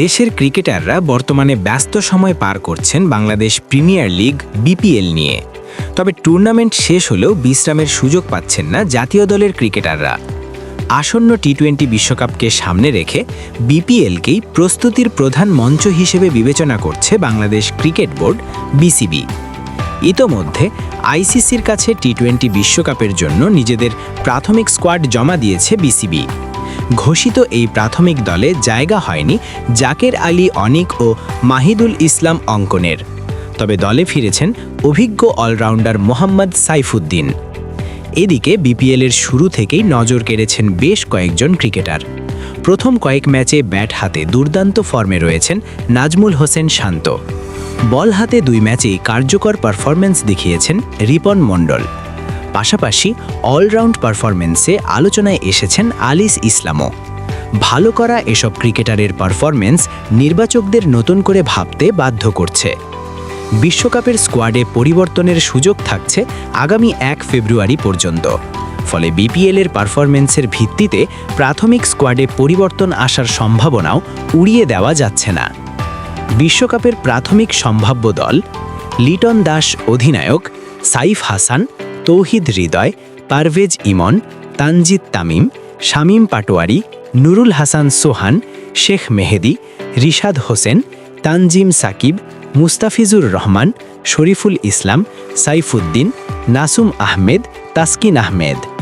দেশের ক্রিকেটাররা বর্তমানে ব্যস্ত সময় পার করছেন বাংলাদেশ প্রিমিয়ার লিগ, বিপিএল নিয়ে। তবে টুর্নামেন্ট শেষ হলেও বিশ্রামের সুযোগ পাচ্ছেন না জাতীয় দলের ক্রিকেটাররা। আসন্ন টি টোয়েন্টি বিশ্বকাপকে সামনে রেখে বিপিএলকেই প্রস্তুতির প্রধান মঞ্চ হিসেবে বিবেচনা করছে বাংলাদেশ ক্রিকেট বোর্ড, বিসিবি। ইতোমধ্যে আইসিসির কাছে টি টোয়েন্টি বিশ্বকাপের জন্য নিজেদের প্রাথমিক স্কোয়াড জমা দিয়েছে বিসিবি। ঘোষিত এই প্রাথমিক দলে জায়গা হয়নি জাকের আলী অনিক ও মাহিদুল ইসলাম অঙ্কনের। তবে দলে ফিরেছেন অভিজ্ঞ অলরাউন্ডার মোহাম্মদ সাইফুদ্দিন। এদিকে বিপিএলের শুরু থেকেই নজর কেড়েছেন বেশ কয়েকজন ক্রিকেটার। প্রথম কয়েক ম্যাচে ব্যাট হাতে দুর্দান্ত ফর্মে রয়েছেন নাজমুল হোসেন শান্ত। বল হাতে দুই ম্যাচেই কার্যকর পারফরম্যান্স দেখিয়েছেন রিপন মণ্ডল। পাশাপাশি অলরাউন্ড পারফরমেন্সে আলোচনায় এসেছেন আলিস ইসলামও। ভালো করা এসব ক্রিকেটারের পারফরমেন্স নির্বাচকদের নতুন করে ভাবতে বাধ্য করছে। বিশ্বকাপের স্কোয়াডে পরিবর্তনের সুযোগ থাকছে আগামী এক ফেব্রুয়ারি পর্যন্ত। ফলে বিপিএলের পারফরমেন্সের ভিত্তিতে প্রাথমিক স্কোয়াডে পরিবর্তন আসার সম্ভাবনাও উড়িয়ে দেওয়া যাচ্ছে না। বিশ্বকাপের প্রাথমিক সম্ভাব্য দল লিটন দাস অধিনায়ক, সাইফ হাসান তৌহিদ হৃদয়, পারভেজ ইমন, তানজিদ তামিম, শামীম পাটোয়ারি, নুরুল হাসান সোহান, শেখ মেহেদি, রিশাদ হোসেন, তানজিম সাকিব, মুস্তাফিজুর রহমান, শরীফুল ইসলাম, সাইফুদ্দিন, নাসুম আহমেদ, তাসকিন আহমেদ।